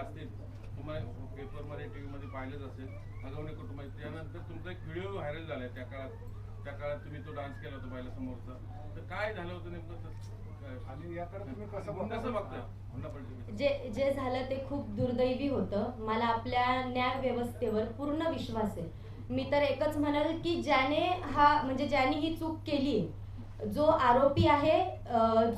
असतील तुम्हाला पेपरमध्ये टी व्हीमध्ये पाहिलंच असेल. अगवणे कुटुंब त्यानंतर तुमचा एक व्हिडिओ व्हायरल झाला त्या काळात. त्या काळात तुम्ही तो डान्स केला होता पहिल्या समोरचा तर काय झालं होतं नेमकं? तर- आणि याकडे तुम्ही कसं हुंडा कसं बघता? बघताय हुंडा पलटी जे जे झालं ते खूप दुर्दैवी होतं. मला आपल्या न्याय व्यवस्थेवर पूर्ण विश्वास आहे. मी तर एकच म्हणाल की ज्याने हा म्हणजे ज्याने ही चूक केली जो आरोपी आहे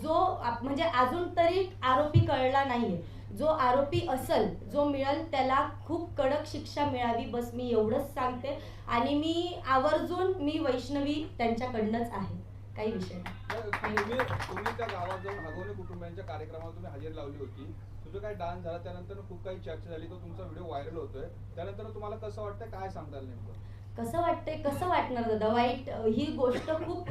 जो म्हणजे अजून तरी आरोपी कळला नाहीये. जो आरोपी असल जो मिळेल त्याला खूप कडक शिक्षा मिळावी बस मी एवढंच सांगते. आणि मी आवर्जून मी वैष्णवी त्यांच्याकडनंच आहे. काही विषय नाही. तुम्ही त्या गावात जाऊन हगवणे कुटुंबियांच्या कार्यक्रमाला तुम्ही हजेरी लावली होती. तुझं काही डान्स झाला? त्यानंतर खूप काही चर्चा झाली. तो तुमचा व्हिडिओ व्हायरल होतोय. त्यानंतर तुम्हाला कसं वाटतं काय सांगताल नेमकं? कसं वाटतंय कसं वाटणार दादा? वाईट ही गोष्ट खूप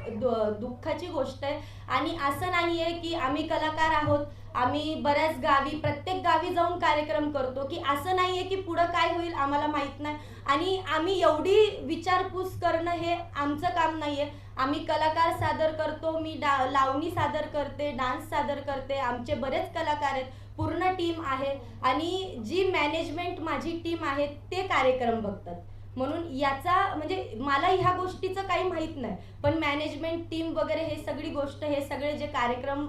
दुःखाची गोष्ट आहे. आणि असं नाहीये की आम्ही कलाकार आहोत आम्ही बऱ्याच गावी प्रत्येक गावी जाऊन कार्यक्रम करतो की असं नाहीये की पुढं काय होईल आम्हाला माहीत नाही. आणि आम्ही एवढी विचारपूस करणं हे आमचं काम नाहीये. आम्ही कलाकार सादर करतो मी डा लावणी सादर करते डान्स सादर करते आमचे बरेच कलाकार आहेत पूर्ण टीम आहे. आणि जी मॅनेजमेंट माझी टीम आहे ते कार्यक्रम बघतात. म्हणून याचा म्हणजे मला ह्या गोष्टीचं काही माहीत नाही. पण मॅनेजमेंट टीम वगैरे हे सगळी गोष्ट हे सगळे जे कार्यक्रम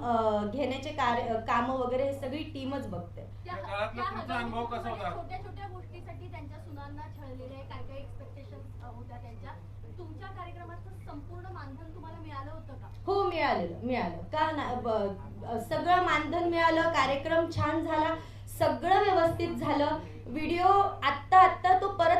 घेण्याचे कार्य कामं वगैरे हे सगळी टीमच बघते. त्या काळातला तुमचा अनुभव कसा होता? छोट्या छोट्या गोष्टीसाठी त्यांच्या सुनांना छळलेले काय काय एक्सपेक्टेशन होत्या त्यांच्या? तुमच्या कार्यक्रमाचं संपूर्ण मानधन तुम्हाला मिळालं होतं का? हो मिळालेलं मिळालं. का ना सगळं मानधन मिळालं कार्यक्रम छान झाला सगळं व्यवस्थित झालं. व्हिडिओ आत्ता आत्ता तो परत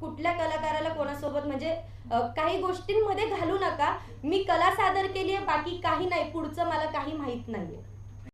कुठल्या कलाकाराला कोणासोबत म्हणजे काही गोष्टींमध्ये घालू नका. मी कला सादर केली आहे बाकी काही नाही. पुढचं मला काही माहीत नाहीये.